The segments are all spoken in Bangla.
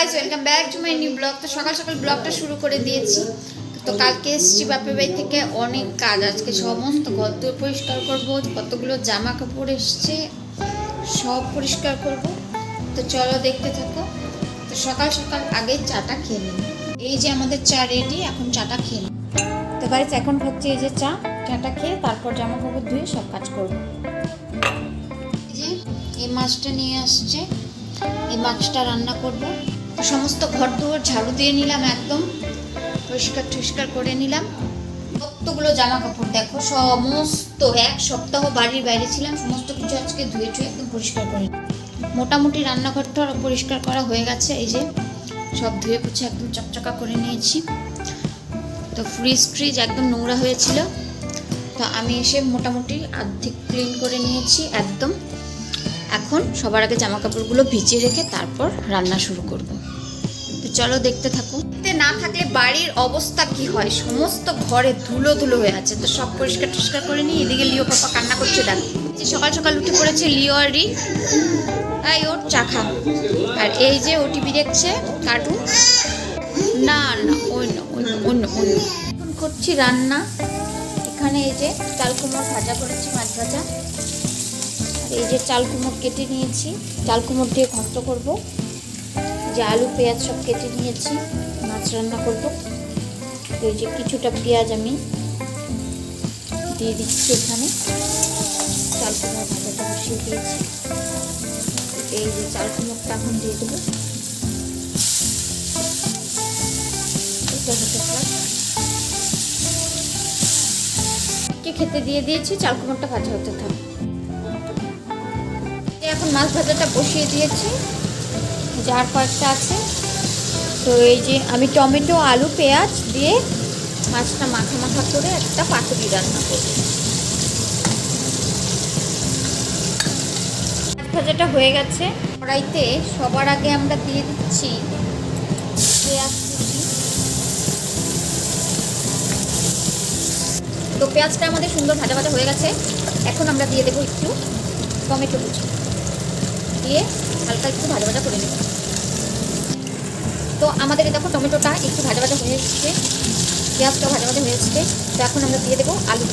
Guys welcome back to my new blog তো সকাল সকাল ব্লগটা শুরু করে দিয়েছি। তো কালকে এসেছি বাপের বাড়ি থেকে অনেক কাজ আজকে সমস্ত ঘর দূর পরিষ্কার করব, কতগুলো জামা কাপড় এসছে, সব পরিষ্কার করব। তো চলো দেখতে থাকো। তো সকাল সকাল আগে চাটা খেয়ে এই যে আমাদের চা রেডি এখন চাটা খেয়ে তো গাইজ এখন হচ্ছে এই যে চা, চাটা খেয়ে তারপর জামা কাপড় ধুয়ে সব কাজ করব। এই মাছটা নিয়ে আসছে। এই মাছটা রান্না করব। সমস্ত ঘর দুয়ার ঝাড়ু দিয়ে নিলাম একদম। পরিষ্কার টরিষ্কার করে নিলাম। কতগুলো জামা কাপড় দেখো, সমস্ত এক সপ্তাহ বাড়ির বাইরে ছিলাম, সমস্ত কিছু আজকে ধুয়ে টুয়ে একদম পরিষ্কার করে। মোটামুটি রান্নাঘরটা পরিষ্কার করা হয়ে গেছে, এই যে সব ধুয়ে পুছে একদম চকচকা করে নিয়েছি। তো ফ্রিজ ফ্রিজ একদম নোংরা হয়েছিল। তো আমি এসে মোটামুটি অর্ধেক ক্লিন করে নিয়েছি একদম। এখন সবার আগে জামা কাপড়গুলো ভিজিয়ে রেখে তারপর রান্না শুরু করব। তো চলো দেখতে থাকো। দেখতে না থাকলে বাড়ির অবস্থা কি হয়? সমস্ত ঘরে ধুলো ধুলো হয়ে আছে। তো সব পরিষ্কার টরিষ্কার করে নিই এদিকে লিও পাপা কান্না করছে, দেখ। যে সকাল সকাল উঠে পড়েছে লিও আর রি। এই, ওর চাখা আর এই যে ওটিভি দেখছে, কার্টুন। না না অন্য অন্য অন্য অন্য করছি রান্না। এখানে এই যে চাল কুমড়ো ভাজা করেছি, মাছ ভাজা। এই যে চাল কুমড়ো কেটে নিয়েছি। চাল কুমড়ো দিয়ে ঘন্ট করব। যে আলু, পেঁয়াজ সব কেটে নিয়েছি, মাছ রান্না করব। এই যে কিছুটা পেঁয়াজ আমি দিয়ে দিচ্ছি এখানে। চাল কুমড়ো ভাজাটা বসিয়ে দিয়েছি। এই যে চাল কুমড়োটা এখন দিয়ে দেবো। খেতে দিয়ে দিয়েছি, চাল কুমড়োটা ভাজা হতে থাক। এখন মাছ ভাজাটা বসিয়ে দিয়েছি। যার কয়েকটা আছে। তো এই যে আমি টমেটো, আলু, পেঁয়াজ দিয়ে মাছটা মাখা মাখা করে একটা পাতুরি রান্না করব। মাছ ভাজাটা হয়ে গেছে। কড়াইতে সবার আগে আমরা দিয়ে দিচ্ছি পেঁয়াজ তো পেঁয়াজটা আমাদের সুন্দর ভাজা ভাজা হয়ে গেছে। এখন আমরা দিয়ে দেবো একটু টমেটো কুচি। দিয়ে হালকা একটু ভাজা ভাজা করে নেব। তো আমাদের দেখো টমেটোটা একটু ভাজা ভাজা হয়ে এসছে। পেঁয়াজটা ভাজা ভাজা হয়ে এসছে। তো এখন আমরা দিয়ে দেবো আলু।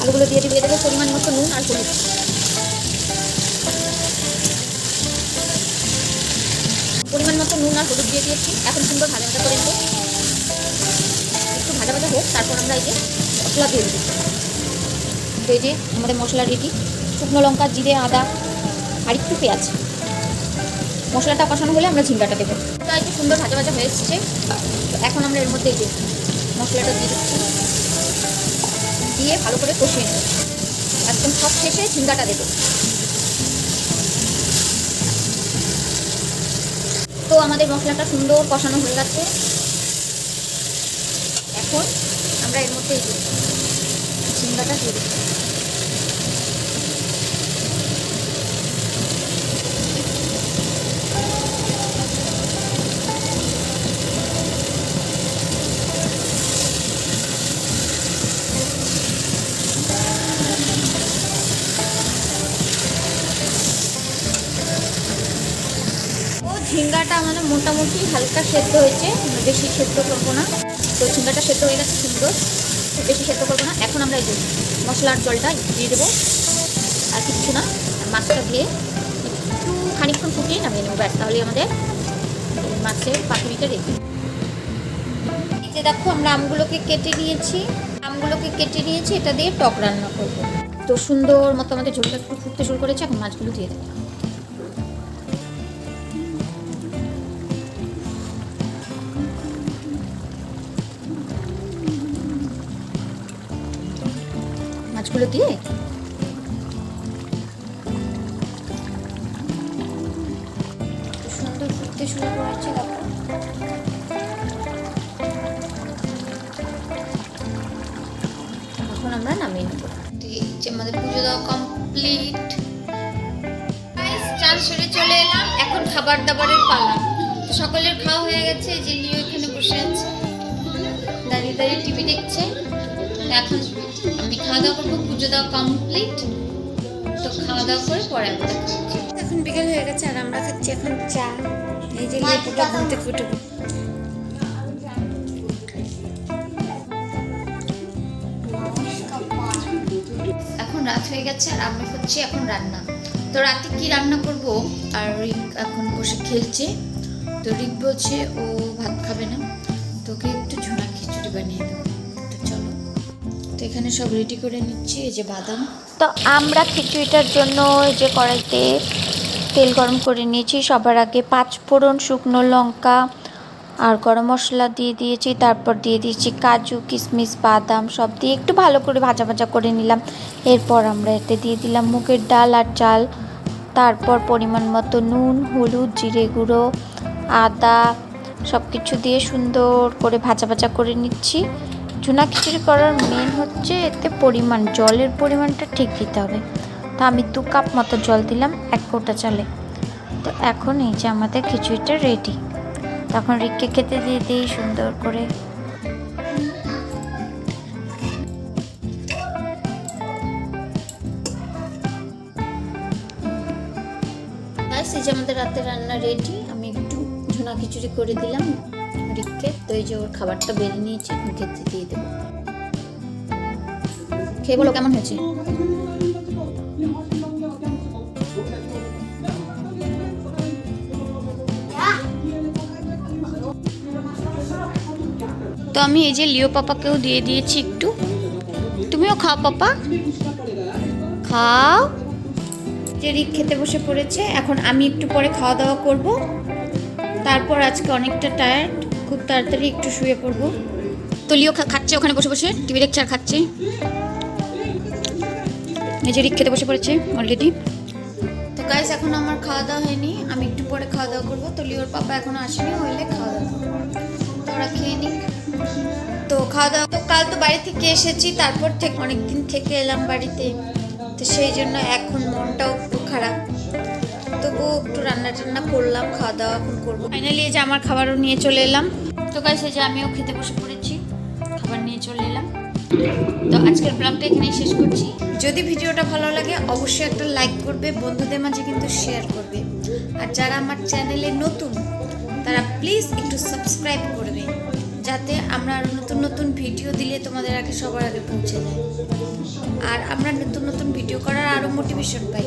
আলুগুলো দিয়ে দিয়ে দেবো পরিমাণ মতো নুন আর হলুদ। পরিমাণ মতো নুন আর হলুদ দিয়ে দিয়েছি। এখন সুন্দর ভাজা ভাজা করে নেব। একটু ভাজা ভাজা হোক, তারপর আমরা এই যে মশলা দিয়ে দেবো। তো এই যে আমাদের মশলা রেডি শুকনো লঙ্কা, জিরে, আদা আর একটু পেঁয়াজ মশলাটা কষানো হলে আমরা ঝিঙ্গাটা দেবো। তো একটু সুন্দর ভাজা ভাজা হয়ে এসছে। তো এখন আমরা এর মধ্যে এই মশলাটা দিয়ে দিচ্ছি। দিয়ে ভালো করে কষিয়ে নেব। একদম সব শেষে ঝিঙ্গাটা দেবো। তো আমাদের মশলাটা সুন্দর কষানো হয়ে গেছে। এখন আমরা এর মধ্যে ঝিঙ্গাটা দিয়ে দেবো ও ঝিঙ্গাটা আমাদের মোটামুটি হালকা সেদ্ধ হয়েছে, বেশি সেদ্ধ করব না। তো ঝিঙ্গাটা সেদ্ধ হয়ে গেছে সুন্দর, বেশি সেদ্ধ করব না। এখন আমরা এই মশলার জলটা দিয়ে দেবো, আর কিচ্ছু না মাছটা দিয়ে একটু খানিকক্ষণ ফুটিয়ে নামিয়ে নেব। ব্যাস তাহলে আমাদের মাছের পাতুরিটা রেখে যে দেখো, আমরা আমগুলোকে কেটে নিয়েছি। আমগুলোকে কেটে নিয়েছি, এটা দিয়ে টক রান্না করব। তো সুন্দর মতো আমাদের ঝোলটা একটু ফুটতে শুরু করেছে, এখন মাছগুলো দিয়ে দেবো। মাছগুলো দিয়ে সুন্দর ফুটতে শুরু করেছে এখন আমরা নামিয়ে নেব। আমাদের পুজো দেওয়া কমপ্লিট চান সেরে চলে এলাম। এখন খাবার দাবারের পালা। সকলের খাওয়া হয়ে গেছে যে নিয়ে এখানে বসে আছে। দাঁড়িয়ে দাঁড়িয়ে টিভি দেখছে। এখন আমি খাওয়া দাওয়া করব পুজো দেওয়া কমপ্লিট তো খাওয়া দাওয়া করে পরে এখন বিকেল হয়ে গেছে আর আমরা খাচ্ছি এখন চা। এই যে লেবুটা থেকে উঠে এখন রাত হয়ে গেছে আর আমি হচ্ছে এখন রান্না। তো রাতে কি রান্না করব? আর রিক এখন বসে খেলছে। তো রিক বলছে ও ভাত খাবে না। তোকে একটু ঝোনা খিচুড়ি বানিয়ে দেবো। তো এখানে সব রেডি করে নিচ্ছি, এই যে বাদাম। তো আমরা খিচুড়িটার জন্য এই যে কড়াইতে তেল গরম করে নিয়েছি। সবার আগে পাঁচ ফোড়ন শুকনো লঙ্কা আর গরম মশলা দিয়ে দিয়েছি। তারপর দিয়ে দিয়েছি কাজু, কিশমিশ, বাদাম সব দিয়ে একটু ভালো করে ভাজা ভাজা করে নিলাম। এরপর আমরা এতে দিয়ে দিলাম মুগের ডাল আর চাল। তারপর পরিমাণ মতো নুন, হলুদ, জিরে গুঁড়ো, আদা সব কিছু দিয়ে সুন্দর করে ভাজা ভাজা করে নিচ্ছি। চুনা খিচুড়ি করার মেন হচ্ছে এতে পরিমাণ, জলের পরিমাণটা ঠিক দিতে হবে। তো আমি দু কাপ মতো জল দিলাম, এক কোটা চালে। তো এখন এই যে আমাদের খিচুড়িটা রেডি তখন রিককে খেতে দিয়ে দিই সুন্দর করে। আমাদের রাতে রান্না রেডি আমি একটু ঝুনা খিচুড়ি করে দিলাম। তো এই যে ওর খাবারটা বেরিয়ে নিয়েছি খেতে দিয়ে দেবো। খেয়ে বলো কেমন হয়েছে? তো আমি এই যে লিও পাপাকেও দিয়ে দিয়েছি একটু। তুমিও খাও পাপা। খাও। যে রিক খেতে বসে পড়েছে, এখন আমি একটু পরে খাওয়া দাওয়া করব। তারপর আজকে অনেকটা টায়ার্ড খুব তাড়াতাড়ি একটু শুয়ে পড়ব। তো লিও খা- খাচ্ছে ওখানে বসে বসে, টিভি দেখছে আর খাচ্ছে। রিক খেতে বসে পড়েছে অলরেডি তো গাইস এখন আমার খাওয়া দাওয়া হয়নি, আমি একটু পরে খাওয়া দাওয়া করব। তো লিওর পাপা এখনও আসেনি হইলে খাওয়া দাওয়া তো ওরা খেয়ে নিক। তো খাওয়া দাওয়া তো কাল তো বাড়ি থেকে এসেছি, তারপর থেকে অনেক দিন থেকে এলাম বাড়িতে। তো সেই জন্য এখন মনটাও একটু খারাপ। তবুও একটু রান্না টান্না করলাম, খাওয়া দাওয়া এখন করব। ফাইনালি যে আমার খাবারও নিয়ে চলে এলাম। তো এই যে আমিও খেতে বসে পড়েছি, খাবার নিয়ে চলে এলাম। তো আজকের ব্লগটা এখানেই শেষ করছি। যদি ভিডিওটা ভালো লাগে, অবশ্যই একটা লাইক করবে, বন্ধুদের মাঝে কিন্তু শেয়ার করবে। আর যারা আমার চ্যানেলে নতুন, তারা প্লিজ একটু সাবস্ক্রাইব করবে, যাতে আমরা আরও নতুন নতুন ভিডিও দিলে তোমাদের আগে সবার আগে পৌঁছে যায়। আর আমরা নতুন নতুন ভিডিও করার আরও মোটিভেশন পাই।